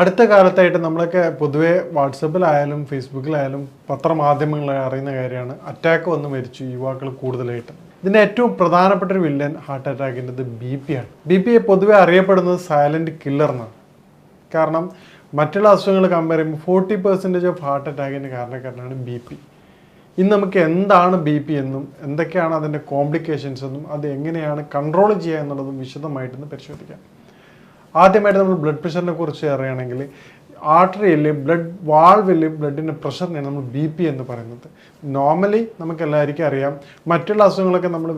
അടുത്ത കാലത്തായിട്ട് നമ്മളൊക്കെ പൊതുവേ വാട്സപ്പിലായാലും ഫേസ്ബുക്കിലായാലും പത്രമാധ്യമങ്ങളിൽ അറിയുന്ന കാര്യമാണ്. അറ്റാക്ക് വന്ന് മരിച്ചു യുവാക്കൾ കൂടുതലായിട്ട്. ഇതിന്റെ ഏറ്റവും പ്രധാനപ്പെട്ട ഒരു വില്ലൻ ഹാർട്ട് അറ്റാക്കിന്റെത് ബി പി ആണ്. ബി പി പൊതുവെ അറിയപ്പെടുന്നത് സൈലന്റ് കില്ലർ എന്നാണ്. കാരണം മറ്റുള്ള അസുഖങ്ങൾ കമ്പയർ ചെയ്യുമ്പോൾ ഫോർട്ടി പെർസെന്റേജ് ഓഫ് ഹാർട്ട് അറ്റാക്കിന്റെ കാരണക്കാരനാണ് ബി പി ഇന്ന് നമുക്ക് എന്താണ് ബി പി എന്നും എന്തൊക്കെയാണ് അതിന്റെ കോംപ്ലിക്കേഷൻസ് എന്നും അത് എങ്ങനെയാണ് കൺട്രോൾ ചെയ്യുക എന്നുള്ളതും വിശദമായിട്ടൊന്ന് പരിശോധിക്കാം. ആദ്യമായിട്ട് നമ്മൾ ബ്ലഡ് പ്രഷറിനെ കുറിച്ച് അറിയുകയാണെങ്കിൽ ആർട്ടറിയിൽ ബ്ലഡ് വാൾവിൽ ബ്ലഡിന്റെ പ്രഷറിനെയാണ് നമ്മൾ ബി പി എന്ന് പറയുന്നത്. നോർമലി നമുക്ക് എല്ലാവർക്കും അറിയാം. മറ്റുള്ള അസുഖങ്ങളൊക്കെ നമ്മൾ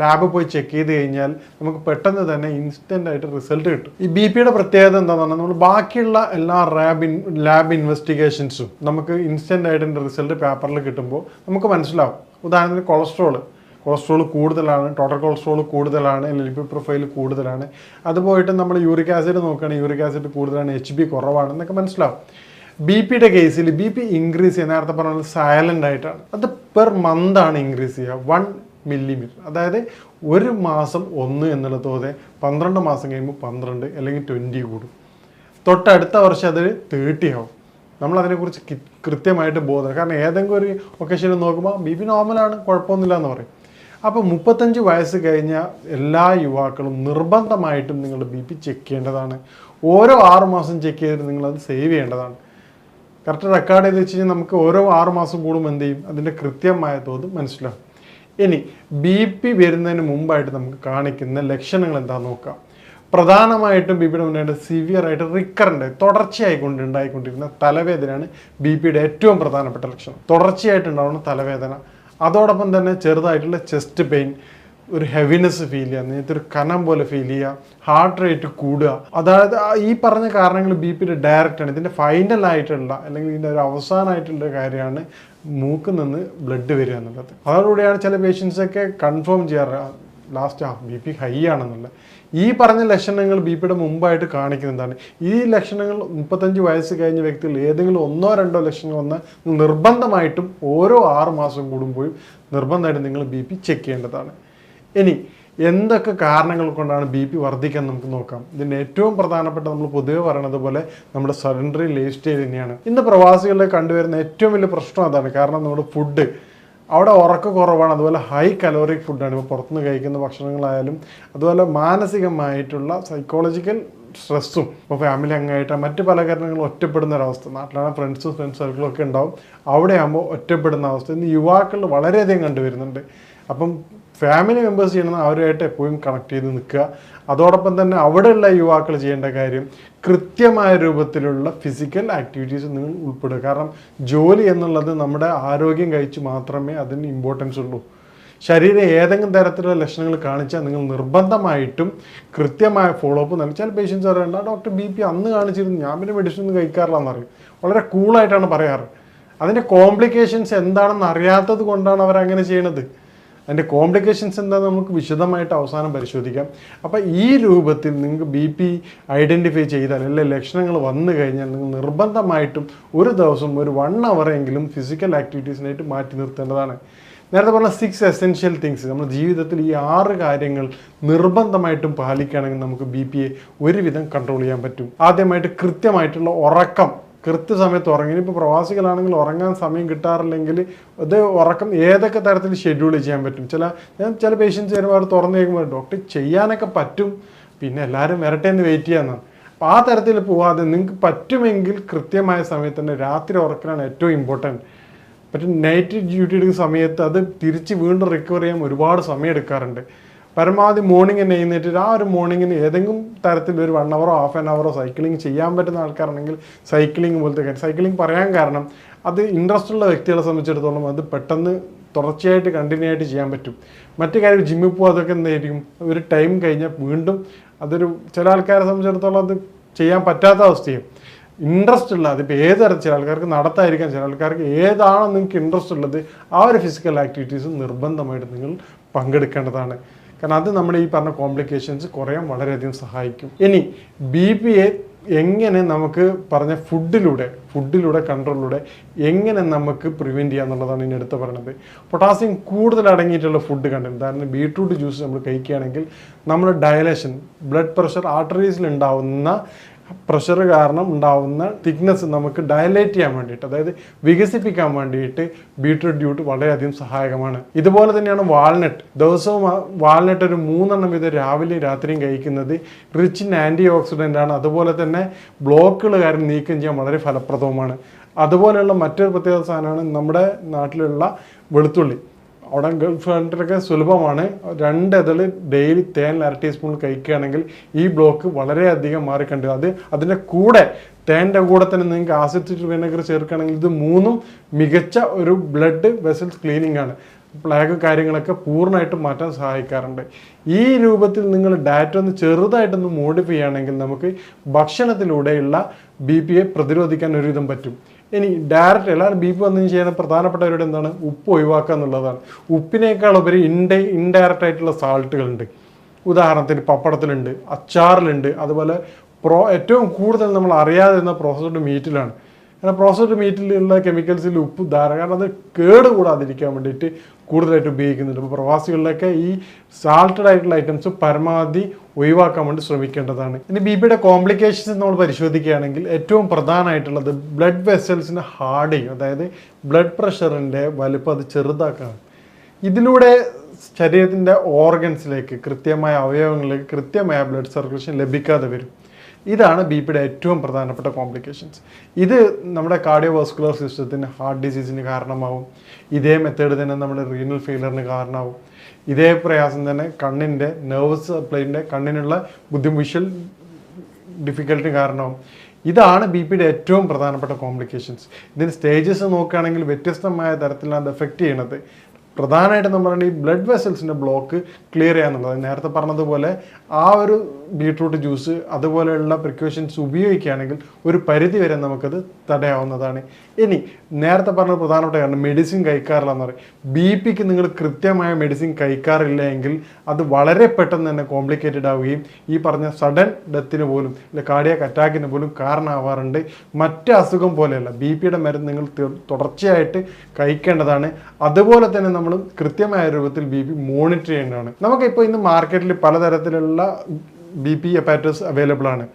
ലാബ് പോയി ചെക്ക് ചെയ്ത് കഴിഞ്ഞാൽ നമുക്ക് പെട്ടെന്ന് തന്നെ ഇൻസ്റ്റന്റ് ആയിട്ട് റിസൾട്ട് കിട്ടും. ഈ ബി പിയുടെ പ്രത്യേകത എന്താണെന്ന് പറഞ്ഞാൽ നമ്മൾ ബാക്കിയുള്ള എല്ലാ റാബ് ഇൻ ലാബ് ഇൻവെസ്റ്റിഗേഷൻസും നമുക്ക് ഇൻസ്റ്റന്റ് ആയിട്ട് റിസൾട്ട് പേപ്പറിൽ കിട്ടുമ്പോൾ നമുക്ക് മനസ്സിലാവും. ഉദാഹരണത്തിന് കൊളസ്ട്രോൾ കൊളസ്ട്രോൾ കൂടുതലാണ് ടോട്ടൽ കൊളസ്ട്രോൾ കൂടുതലാണ് ലിപിഡ് പ്രൊഫൈൽ കൂടുതലാണ്. അതുപോലെ നമ്മൾ യൂറിക് ആസിഡ് നോക്കുകയാണെങ്കിൽ യൂറിക് ആസിഡ് കൂടുതലാണ് എച്ച് ബി കുറവാണ് എന്നൊക്കെ മനസ്സിലാവും. ബി പിയുടെ കേസിൽ ബി പി ഇൻക്രീസ് ചെയ്യുക നേരത്തെ പറഞ്ഞാൽ സൈലന്റ് ആയിട്ടാണ്. അത് പെർ മന്ത് ആണ് ഇൻക്രീസ് ചെയ്യുക. വൺ മില്ലിമീറ്റർ അതായത് ഒരു മാസം ഒന്ന് എന്നുള്ള തോതെ പന്ത്രണ്ട് മാസം കഴിയുമ്പോൾ പന്ത്രണ്ട് അല്ലെങ്കിൽ ട്വന്റി കൂടും. തൊട്ടടുത്ത വർഷം അത് തേർട്ടി ആവും. നമ്മൾ അതിനെക്കുറിച്ച് കൃത്യമായിട്ട് ബോധം. കാരണം ഏതെങ്കിലും ഒരു ഒക്കേഷനിൽ നോക്കുമ്പോൾ ബി പി നോർമലാണ് കുഴപ്പമൊന്നുമില്ല എന്ന് പറയും. അപ്പോൾ മുപ്പത്തഞ്ച് വയസ്സ് കഴിഞ്ഞ എല്ലാ യുവാക്കളും നിർബന്ധമായിട്ടും നിങ്ങളുടെ ബി പി ചെക്ക് ചെയ്യേണ്ടതാണ്. ഓരോ ആറ് മാസം ചെക്ക് ചെയ്തിട്ട് നിങ്ങളത് സേവ് ചെയ്യേണ്ടതാണ്. കറക്റ്റ് റെക്കോർഡ് ചെയ്ത് വെച്ച് കഴിഞ്ഞാൽ നമുക്ക് ഓരോ ആറ് മാസം കൂടുമ്പോൾ എന്ത് ചെയ്യും? അതിന്റെ കൃത്യമായ തോത് മനസ്സിലാവും. ഇനി ബി പി വരുന്നതിന് മുമ്പായിട്ട് നമുക്ക് കാണിക്കുന്ന ലക്ഷണങ്ങൾ എന്താണെന്ന് നോക്കാം. പ്രധാനമായിട്ടും ബി പിയുടെ മുന്നേ സിവിയർ ആയിട്ട് റിക്കറന്റ് തുടർച്ചയായി കൊണ്ട് ഉണ്ടായിക്കൊണ്ടിരുന്ന തലവേദനയാണ് ബി പിയുടെ ഏറ്റവും പ്രധാനപ്പെട്ട ലക്ഷണം. തുടർച്ചയായിട്ട് ഉണ്ടാവുന്ന തലവേദന. അതോടൊപ്പം തന്നെ ചെറുതായിട്ടുള്ള ചെസ്റ്റ് പെയിൻ ഒരു ഹെവിനെസ് ഫീൽ ചെയ്യുക നേരത്തെ ഒരു കനം പോലെ ഫീൽ ചെയ്യുക ഹാർട്ട് റേറ്റ് കൂടുക. അതായത് ഈ പറഞ്ഞ കാരണങ്ങൾ ബി പിയുടെ ഡയറക്റ്റ് ആണ്. ഇതിന്റെ ഫൈനൽ ആയിട്ടുള്ള അല്ലെങ്കിൽ ഇതിന്റെ ഒരു അവസാനമായിട്ടുള്ള കാര്യമാണ് മൂക്കിൽ നിന്ന് ബ്ലഡ് വരിക എന്നുള്ളത്. അതോടുകൂടിയാണ് ചില പേഷ്യൻസൊക്കെ കൺഫേം ചെയ്യാറ്. ലാസ്റ്റ് ആ ബി പി ഹൈ ആണെന്നുള്ളത് ഈ പറഞ്ഞ ലക്ഷണങ്ങൾ ബി പിയുടെ മുമ്പായിട്ട് കാണിക്കുന്നതാണ് ഈ ലക്ഷണങ്ങൾ മുപ്പത്തഞ്ച് വയസ്സ് കഴിഞ്ഞ വ്യക്തികൾ ഏതെങ്കിലും ഒന്നോ രണ്ടോ ലക്ഷണങ്ങൾ വന്നാൽ നിർബന്ധമായിട്ടും ഓരോ ആറ് മാസം കൂടുമ്പോഴും നിർബന്ധമായിട്ടും നിങ്ങൾ ബി പി ചെക്ക് ചെയ്യേണ്ടതാണ്. ഇനി എന്തൊക്കെ കാരണങ്ങൾ കൊണ്ടാണ് ബി പി വർദ്ധിക്കാൻ നമുക്ക് നോക്കാം. ഇതിന്റെ ഏറ്റവും പ്രധാനപ്പെട്ട നമ്മൾ പൊതുവെ പറയണത് പോലെ നമ്മുടെ സെഡൻഡറി ലൈഫ് സ്റ്റൈൽ തന്നെയാണ്. ഇന്ന് പ്രവാസികളിൽ കണ്ടുവരുന്ന ഏറ്റവും വലിയ പ്രശ്നം അതാണ്. കാരണം നമ്മുടെ ഫുഡ് അവിടെ ഉറക്ക കുറവാണ്. അതുപോലെ ഹൈ കലോറിക് ഫുഡാണ് ഇപ്പോൾ പുറത്തുനിന്ന് കഴിക്കുന്ന ഭക്ഷണങ്ങളായാലും അതുപോലെ മാനസികമായിട്ടുള്ള സൈക്കോളജിക്കൽ സ്ട്രെസ്സും ഇപ്പോൾ ഫാമിലി അംഗമായിട്ട് മറ്റ് പല കാരണങ്ങളും ഒറ്റപ്പെടുന്ന ഒരവസ്ഥ നാട്ടിലാണ് ഫ്രണ്ട്സും ഫ്രണ്ട്സ് സർക്കിളും ഒക്കെ ഉണ്ടാവും. അവിടെയാകുമ്പോൾ ഒറ്റപ്പെടുന്ന അവസ്ഥ. ഇന്ന് യുവാക്കളിൽ വളരെയധികം കണ്ടുവരുന്നുണ്ട്. അപ്പം ഫാമിലി മെമ്പേഴ്സ് ചെയ്യണം അവരുമായിട്ട് എപ്പോഴും കണക്ട് ചെയ്ത് നിൽക്കുക. അതോടൊപ്പം തന്നെ അവിടെയുള്ള യുവാക്കൾ ചെയ്യേണ്ട കാര്യം കൃത്യമായ രൂപത്തിലുള്ള ഫിസിക്കൽ ആക്ടിവിറ്റീസ് നിങ്ങൾ ഉൾപ്പെടുക. കാരണം ജോലി എന്നുള്ളത് നമ്മുടെ ആരോഗ്യം കഴിച്ച് മാത്രമേ അതിന് ഇമ്പോർട്ടൻസ് ഉള്ളൂ. ശരീരം ഏതെങ്കിലും തരത്തിലുള്ള ലക്ഷണങ്ങൾ കാണിച്ചാൽ നിങ്ങൾ നിർബന്ധമായിട്ടും കൃത്യമായ ഫോളോ അപ്പ് നൽകി. ചില പേഷ്യൻസ് പറയണ്ട ഡോക്ടർ ബി പി അന്ന് കാണിച്ചിരുന്നു ഞാൻ പിന്നെ മെഡിസിൻ ഒന്നും കഴിക്കാറില്ല പറയും. വളരെ കൂളായിട്ടാണ് പറയാറ്. അതിന്റെ കോംപ്ലിക്കേഷൻസ് എന്താണെന്ന് അറിയാത്തത് കൊണ്ടാണ് അവരങ്ങനെ ചെയ്യണത്. അതിന്റെ കോംപ്ലിക്കേഷൻസ് എന്താ നമുക്ക് വിശദമായിട്ട് അവസാനം പരിശോധിക്കാം. അപ്പോൾ ഈ രൂപത്തിൽ നിങ്ങൾക്ക് ബി പി ഐഡന്റിഫൈ ചെയ്താൽ അല്ലെ ലക്ഷണങ്ങൾ വന്നു കഴിഞ്ഞാൽ നിങ്ങൾ നിർബന്ധമായിട്ടും ഒരു ദിവസം ഒരു വൺ അവറെങ്കിലും ഫിസിക്കൽ ആക്ടിവിറ്റീസിനായിട്ട് മാറ്റി നിർത്തേണ്ടതാണ്. നേരത്തെ പറഞ്ഞ സിക്സ് എസെൻഷ്യൽ തിങ്സ് നമ്മുടെ ജീവിതത്തിൽ ഈ ആറ് കാര്യങ്ങൾ നിർബന്ധമായിട്ടും പാലിക്കുകയാണെങ്കിൽ നമുക്ക് ബി പി എ ഒരുവിധം കൺട്രോൾ ചെയ്യാൻ പറ്റും. ആദ്യമായിട്ട് കൃത്യമായിട്ടുള്ള ഉറക്കം. കൃത്യസമയത്ത് ഉറങ്ങി. ഇപ്പോൾ പ്രവാസികളാണെങ്കിൽ ഉറങ്ങാൻ സമയം കിട്ടാറില്ലെങ്കിൽ അത് ഉറക്കം ഏതൊക്കെ തരത്തിൽ ഷെഡ്യൂൾ ചെയ്യാൻ പറ്റും? ചില ഞാൻ ചില പേഷ്യൻസ് വരുമ്പോൾ അവർ തുറന്നു കേൾക്കുമ്പോൾ ഡോക്ടർ ചെയ്യാനൊക്കെ പറ്റും. പിന്നെ എല്ലാവരും വരട്ടെ എന്ന് വെയിറ്റ് ചെയ്യാമെന്നാണ് അപ്പോൾ ആ തരത്തിൽ പോവാതെ നിങ്ങൾക്ക് പറ്റുമെങ്കിൽ കൃത്യമായ സമയത്ത് തന്നെ രാത്രി ഉറക്കലാണ് ഏറ്റവും ഇമ്പോർട്ടന്റ് പറ്റും നൈറ്റ് ഡ്യൂട്ടി എടുക്കുന്ന സമയത്ത് അത് തിരിച്ച് വീണ്ടും റിക്കവർ ചെയ്യാൻ ഒരുപാട് സമയം എടുക്കാറുണ്ട്. പരമാവധി മോർണിംഗ് തന്നെ ആ ഒരു മോർണിംഗിന് ഏതെങ്കിലും തരത്തിൽ ഒരു വൺ അവറോ ഹാഫ് ആൻ അവറോ സൈക്ലിംഗ് ചെയ്യാൻ പറ്റുന്ന ആൾക്കാരാണെങ്കിൽ സൈക്ലിംഗ് പോലത്തെ കാര്യം. സൈക്ലിംഗ് പറയാൻ കാരണം അത് ഇൻട്രസ്റ്റ് ഉള്ള വ്യക്തികളെ സംബന്ധിച്ചിടത്തോളം അത് പെട്ടെന്ന് തുടർച്ചയായിട്ട് കണ്ടിന്യൂ ആയിട്ട് ചെയ്യാൻ പറ്റും. മറ്റു കാര്യം ജിമ്മിൽ പോകുക അതൊക്കെ എന്തായിരിക്കും? ഒരു ടൈം കഴിഞ്ഞാൽ വീണ്ടും അതൊരു ചില ആൾക്കാരെ സംബന്ധിച്ചിടത്തോളം അത് ചെയ്യാൻ പറ്റാത്ത അവസ്ഥയും. ഇൻട്രസ്റ്റ് ഉള്ള അതിപ്പോൾ ഏത് തരത്തിൽ ചില ആൾക്കാർക്ക് നടത്തായിരിക്കാം ചില ആൾക്കാർക്ക് ഏതാണോ നിങ്ങൾക്ക് ഇൻട്രസ്റ്റ് ഉള്ളത് ആ ഒരു ഫിസിക്കൽ ആക്ടിവിറ്റീസ് നിർബന്ധമായിട്ട് നിങ്ങൾ പങ്കെടുക്കേണ്ടതാണ്. കാരണം അത് നമ്മുടെ ഈ പറഞ്ഞ കോംപ്ലിക്കേഷൻസ് കുറയാൻ വളരെയധികം സഹായിക്കും. ഇനി ബി പി എ എങ്ങനെ നമുക്ക് പറഞ്ഞ ഫുഡിലൂടെ ഫുഡിലൂടെ കൺട്രോളിലൂടെ എങ്ങനെ നമുക്ക് പ്രിവെന്റ് ചെയ്യുക എന്നുള്ളതാണ് ഇനി എടുത്ത് പറയുന്നത് പൊട്ടാസ്യം കൂടുതൽ അടങ്ങിയിട്ടുള്ള ഫുഡ് കണ്ടു ഉദാഹരണം ബീട്രൂട്ട് ജ്യൂസ് നമ്മൾ കഴിക്കുകയാണെങ്കിൽ നമ്മുടെ ഡയലേഷൻ ബ്ലഡ് പ്രഷർ ആർട്ടറീസിൽ ഉണ്ടാവുന്ന പ്രഷർ കാരണം ഉണ്ടാവുന്ന തിക്നെസ് നമുക്ക് ഡയലേറ്റ് ചെയ്യാൻ വേണ്ടിയിട്ട് അതായത് വികസിപ്പിക്കാൻ വേണ്ടിയിട്ട് ബീട്രൂട്ട് ജ്യൂട്ട് വളരെയധികം സഹായകമാണ്. ഇതുപോലെ തന്നെയാണ് വാൾനട്ട് ദിവസവും വാൾനട്ട് ഒരു മൂന്നെണ്ണം വീതം രാവിലെയും രാത്രിയും കഴിക്കുന്നത് റിച്ച് ഇൻ ആന്റി ഓക്സിഡന്റ് ആണ്. അതുപോലെ തന്നെ ബ്ലോക്കുകൾ കാര്യം നീക്കം ചെയ്യാൻ വളരെ ഫലപ്രദവുമാണ്. അതുപോലെയുള്ള മറ്റൊരു പ്രത്യേക സാധനമാണ് നമ്മുടെ നാട്ടിലുള്ള വെളുത്തുള്ളി. അവിടെ ഗൾഫ് കൺട്രിയൊക്കെ സുലഭമാണ്. രണ്ട് ഇതൾ ഡെയിലി തേൻ അര ടീസ്പൂൺ കഴിക്കുകയാണെങ്കിൽ ഈ ബ്ലോക്ക് വളരെയധികം മാറിക്കണ്ട്. അത് അതിന്റെ കൂടെ തേന്റെ കൂടെ തന്നെ നിങ്ങൾക്ക് ആസിഡ് വിനെഗർ ചേർക്കുകയാണെങ്കിൽ ഇത് മൂന്നും മികച്ച ഒരു ബ്ലഡ് വെസൽസ് ക്ലീനിങ് ആണ്. പ്ലാഗ് കാര്യങ്ങളൊക്കെ പൂർണമായിട്ട് മാറ്റാൻ സഹായിക്കാറുണ്ട്. ഈ രൂപത്തിൽ നിങ്ങൾ ഡയറ്റ് ഒന്ന് ചെറുതായിട്ടൊന്ന് മോഡിഫൈ ചെയ്യുകയാണെങ്കിൽ നമുക്ക് ഭക്ഷണത്തിലൂടെയുള്ള ബി പിയെ പ്രതിരോധിക്കാൻ ഒരുവിധം പറ്റും. ഇനി ഡയറക്റ്റ് എല്ലാവരും ബീഫ് പി വന്നതിന് ചെയ്യുന്ന പ്രധാനപ്പെട്ടവരുടെ എന്താണ്? ഉപ്പ് ഒഴിവാക്കുക എന്നുള്ളതാണ്. ഉപ്പിനേക്കാൾ ഉപരി ഇൻഡെ ഇൻഡയറക്റ്റ് ആയിട്ടുള്ള സാൾട്ടുകളുണ്ട്. ഉദാഹരണത്തിന് പപ്പടത്തിലുണ്ട് അച്ചാറിലുണ്ട് അതുപോലെ പ്രോ ഏറ്റവും കൂടുതൽ നമ്മൾ അറിയാതിരുന്ന പ്രോസസ്ഡ് മീറ്റിലാണ് കാരണം പ്രോസസ്ഡ് മീറ്റിലുള്ള കെമിക്കൽസിൽ ഉപ്പ് ധാരാളം കാരണം അത് കേട് കൂടാതിരിക്കാൻ വേണ്ടിയിട്ട് കൂടുതലായിട്ട് ഉപയോഗിക്കുന്നുണ്ട്. അപ്പോൾ പ്രവാസികളിലൊക്കെ ഈ സാൾട്ടഡ് ആയിട്ടുള്ള ഐറ്റംസ് പരമാവധി ഒഴിവാക്കാൻ വേണ്ടി ശ്രമിക്കേണ്ടതാണ്. ഇനി ബി പിയുടെ കോംപ്ലിക്കേഷൻസ് നമ്മൾ പരിശോധിക്കുകയാണെങ്കിൽ ഏറ്റവും പ്രധാനമായിട്ടുള്ളത് ബ്ലഡ് വെസൽസിനെ ഹാർഡ് ചെയ്യും. അതായത് ബ്ലഡ് പ്രഷറിന്റെ വലുപ്പം അത് ചെറുതാക്കാണ്. ഇതിലൂടെ ശരീരത്തിന്റെ ഓർഗൻസിലേക്ക് കൃത്യമായ അവയവങ്ങളിലേക്ക് കൃത്യമായ ബ്ലഡ് സർക്കുലേഷൻ ലഭിക്കാതെ വരും. ഇതാണ് ബി പിയുടെ ഏറ്റവും പ്രധാനപ്പെട്ട കോംപ്ലിക്കേഷൻസ് ഇത് നമ്മുടെ കാർഡിയോ വാസ്കുലർ സിസ്റ്റത്തിന് ഹാർട്ട് ഡിസീസിന് കാരണമാവും. ഇതേ മെത്തേഡ് തന്നെ നമ്മുടെ റീനൽ ഫെയിലറിന് കാരണമാവും. ഇതേ പ്രയാസം തന്നെ കണ്ണിന്റെ നെർവസ് സപ്ലൈന്റെ കണ്ണിനുള്ള ബുദ്ധി വിഷ്വൽ ഡിഫിക്കൽട്ടി കാരണമാവും. ഇതാണ് ബി പിയുടെ ഏറ്റവും പ്രധാനപ്പെട്ട കോംപ്ലിക്കേഷൻസ് ഇതിന് സ്റ്റേജസ് നോക്കുകയാണെങ്കിൽ വ്യത്യസ്തമായ തരത്തിലാണ് അത് എഫക്റ്റ് ചെയ്യണത്. പ്രധാനമായിട്ടും നമ്മൾ ഈ ബ്ലഡ് വെസൽസിന്റെ ബ്ലോക്ക് ക്ലിയർ ചെയ്യാന്നുള്ളത്. നേരത്തെ പറഞ്ഞതുപോലെ ആ ഒരു ബീട്രൂട്ട് ജ്യൂസ് അതുപോലെയുള്ള പ്രിക്കോഷൻസ് ഉപയോഗിക്കുകയാണെങ്കിൽ ഒരു പരിധി വരെ നമുക്കത് തടയാവുന്നതാണ്. ഇനി നേരത്തെ പറഞ്ഞ പ്രധാനപ്പെട്ട കാരണം മെഡിസിൻ കഴിക്കാറില്ല എന്ന് പറയും ബി പിക്ക് നിങ്ങൾ കൃത്യമായ മെഡിസിൻ കഴിക്കാറില്ല എങ്കിൽ അത് വളരെ പെട്ടെന്ന് തന്നെ കോംപ്ലിക്കേറ്റഡ് ആവുകയും ഈ പറഞ്ഞ സഡൻ ഡെത്തിന് പോലും അല്ലെ കാർഡിയാക്ക് അറ്റാക്കിന് പോലും കാരണമാവാറുണ്ട്. മറ്റ് അസുഖം പോലെയല്ല. ബി പിയുടെ മരുന്ന് നിങ്ങൾ തുടർച്ചയായിട്ട് കഴിക്കേണ്ടതാണ്. അതുപോലെ തന്നെ നമ്മൾ കൃത്യമായ രൂപത്തിൽ ബി പി മോണിറ്റർ ചെയ്യേണ്ടതാണ്. നമുക്കിപ്പോൾ ഇന്ന് മാർക്കറ്റിൽ പലതരത്തിലുള്ള ബി പി അപ്പാറ്റസ് അവൈലബിൾ ആണ്.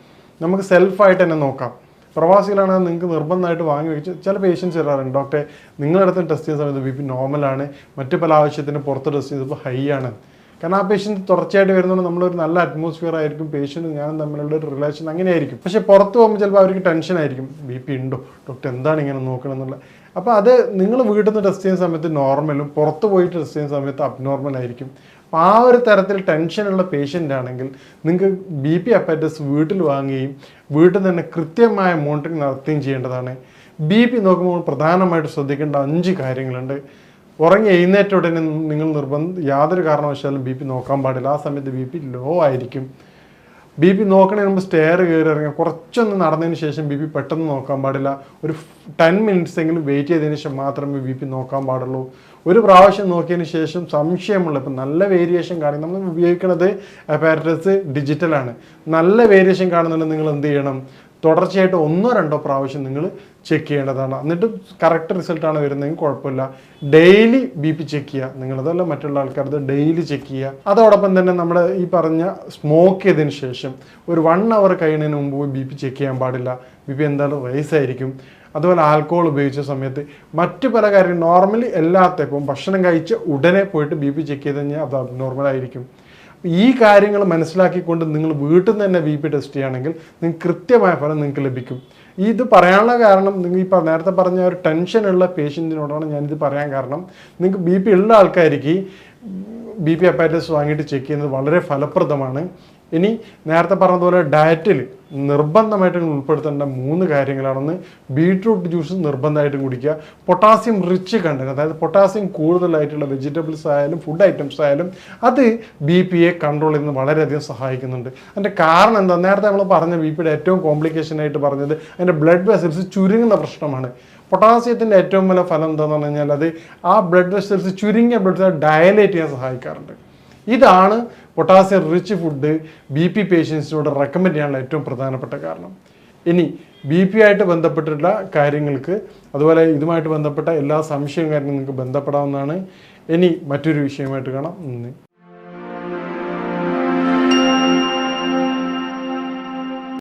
നമുക്ക് സെൽഫായിട്ട് തന്നെ നോക്കാം. പ്രവാസികളാണെങ്കിൽ നിങ്ങൾക്ക് നിർബന്ധമായിട്ട് വാങ്ങി വെച്ച് ചില പേഷ്യൻസ് വരാറുണ്ട്. ഡോക്ടറെ നിങ്ങളടുത്ത് ടെസ്റ്റ് ചെയ്യുന്ന സമയത്ത് ബി പി നോർമലാണ് മറ്റു പല ആവശ്യത്തിന് പുറത്ത് ടെസ്റ്റ് ചെയ്തപ്പോൾ ഹൈ ആണ്. കാരണം ആ പേഷ്യന്റ് തുടർച്ചയായിട്ട് വരുന്നതുകൊണ്ട് നമ്മളൊരു നല്ല അറ്റ്മോസ്ഫിയർ ആയിരിക്കും. പേഷ്യന്റ് ഞാനും തമ്മിലുള്ള ഒരു റിലേഷൻ അങ്ങനെയായിരിക്കും. പക്ഷേ പുറത്ത് പോകുമ്പോൾ ചിലപ്പോൾ അവർക്ക് ടെൻഷൻ ആയിരിക്കും. ബി പി ഉണ്ടോ? ഡോക്ടർ എന്താണ് ഇങ്ങനെ നോക്കണം എന്നുള്ള. അപ്പോൾ അത് നിങ്ങൾ വീട്ടിൽ നിന്ന് ടെസ്റ്റ് ചെയ്യുന്ന സമയത്ത് നോർമലും പുറത്ത് പോയിട്ട് ടെസ്റ്റ് ചെയ്യുന്ന സമയത്ത് അബ്നോർമൽ ആയിരിക്കും. അപ്പോൾ ആ ഒരു തരത്തിൽ ടെൻഷനുള്ള പേഷ്യന്റ് ആണെങ്കിൽ നിങ്ങൾക്ക് ബി പി അപ്പാറ്റസ് വീട്ടിൽ വാങ്ങുകയും വീട്ടിൽ തന്നെ കൃത്യമായ മോണിറ്ററിങ് നടത്തുകയും ചെയ്യേണ്ടതാണ്. ബി പി നോക്കുമ്പോൾ പ്രധാനമായിട്ട് ശ്രദ്ധിക്കേണ്ട അഞ്ച് കാര്യങ്ങളുണ്ട്. ഉറങ്ങി എഴുന്നേറ്റ ഉടനെ നിങ്ങൾ നിർബന്ധം യാതൊരു കാരണവശാലും ബി പി നോക്കാൻ പാടില്ല. ആ സമയത്ത് ബി പി ലോ ആയിരിക്കും. ബി പി നോക്കണതിന് മുമ്പ് സ്റ്റെയർ കയറി ഇറങ്ങുക കുറച്ചൊന്ന് നടന്നതിന് ശേഷം ബി പി പെട്ടെന്ന് നോക്കാൻ പാടില്ല. ഒരു ടെൻ മിനിറ്റ്സ് എങ്കിലും വെയിറ്റ് ചെയ്തതിന് ശേഷം മാത്രമേ ബി പി നോക്കാൻ പാടുള്ളൂ. ഒരു പ്രാവശ്യം നോക്കിയതിന് ശേഷം സംശയമുള്ള ഇപ്പം നല്ല വേരിയേഷൻ കാണും നമ്മൾ ഉപയോഗിക്കുന്നത് അപ്പാരറ്റസ് ഡിജിറ്റലാണ് നല്ല വേരിയേഷൻ കാണുന്നുണ്ടെങ്കിൽ നിങ്ങൾ എന്ത് ചെയ്യണം? തുടർച്ചയായിട്ട് ഒന്നോ രണ്ടോ പ്രാവശ്യം നിങ്ങൾ ചെക്ക് ചെയ്യേണ്ടതാണ്. എന്നിട്ട് കറക്റ്റ് റിസൾട്ടാണ് വരുന്നതെങ്കിൽ കുഴപ്പമില്ല. ഡെയിലി ബി പി ചെക്ക് ചെയ്യുക. നിങ്ങളതല്ല മറ്റുള്ള ആൾക്കാരത് ഡെയിലി ചെക്ക് ചെയ്യുക. അതോടൊപ്പം തന്നെ നമ്മുടെ ഈ പറഞ്ഞ സ്മോക്ക് ചെയ്തതിന് ശേഷം ഒരു വൺ അവർ കഴിയുന്നതിന് മുമ്പ് ബി പി ചെക്ക് ചെയ്യാൻ പാടില്ല. ബി പി എന്തായാലും റൈസ് അതുപോലെ ആൽക്കോൾ ഉപയോഗിച്ച സമയത്ത് മറ്റു പല കാര്യങ്ങളും നോർമലി എല്ലാത്തേക്കും ഭക്ഷണം കഴിച്ച് ഉടനെ പോയിട്ട് ബി പി ചെക്ക് ചെയ്ത് കഴിഞ്ഞാൽ അത് അബ്നോർമൽ ആയിരിക്കും. ഈ കാര്യങ്ങൾ മനസ്സിലാക്കിക്കൊണ്ട് നിങ്ങൾ വീട്ടിൽ നിന്ന് തന്നെ ബി പി ടെസ്റ്റ് ചെയ്യുകയാണെങ്കിൽ നിങ്ങൾക്ക് കൃത്യമായ ഫലം നിങ്ങൾക്ക് ലഭിക്കും. ഇത് പറയാനുള്ള കാരണം നിങ്ങൾ ഈ നേരത്തെ പറഞ്ഞ ഒരു ടെൻഷനുള്ള പേഷ്യന്റിനോടാണ് ഞാനിത് പറയാൻ കാരണം. നിങ്ങൾക്ക് ബി പി ഉള്ള ആൾക്കാർക്ക് ബി പി അപ്പാറ്റസ് വാങ്ങിയിട്ട് ചെക്ക് ചെയ്യുന്നത് വളരെ ഫലപ്രദമാണ്. ഇനി നേരത്തെ പറഞ്ഞതുപോലെ ഡയറ്റിൽ നിർബന്ധമായിട്ട് ഉൾപ്പെടുത്തേണ്ട മൂന്ന് കാര്യങ്ങളാണെന്ന് ബീട്രൂട്ട് ജ്യൂസ് നിർബന്ധമായിട്ടും കുടിക്കുക. പൊട്ടാസ്യം റിച്ച് കണ്ടന്റ് അതായത് പൊട്ടാസ്യം കൂടുതലായിട്ടുള്ള വെജിറ്റബിൾസ് ആയാലും ഫുഡ് ഐറ്റംസ് ആയാലും അത് ബി പി എ കൺട്രോൾ ചെയ്യുന്നത് വളരെയധികം സഹായിക്കുന്നുണ്ട്. അതിന്റെ കാരണം എന്താ? നേരത്തെ നമ്മൾ പറഞ്ഞ ബി പിയുടെ ഏറ്റവും കോംപ്ലിക്കേഷൻ ആയിട്ട് പറഞ്ഞത് അതിന്റെ ബ്ലഡ് വെസൽസ് ചുരുങ്ങുന്ന പ്രശ്നമാണ്. പൊട്ടാസ്യത്തിന്റെ ഏറ്റവും വലിയ ഫലം എന്താണെന്ന് പറഞ്ഞു കഴിഞ്ഞാൽ അത് ആ ബ്ലഡ് വെസൽസ് ചുരുങ്ങിയ ബ്ലഡ് ഡയലേറ്റ് ചെയ്യാൻ സഹായിക്കാറുണ്ട്. ഇതാണ് potassium rich food B P പേഷ്യൻസിനോട് recommend ചെയ്യാനുള്ള ഏറ്റവും പ്രധാനപ്പെട്ട കാരണം. ഇനി ബി പി ആയിട്ട് ബന്ധപ്പെട്ടിട്ടുള്ള കാര്യങ്ങൾക്ക് അതുപോലെ ഇതുമായിട്ട് ബന്ധപ്പെട്ട എല്ലാ സംശയവും കാര്യങ്ങളും നിങ്ങൾക്ക് ബന്ധപ്പെടാവുന്നതാണ്. ഇനി മറ്റൊരു വിഷയമായിട്ട് കാണാം. നന്ദി.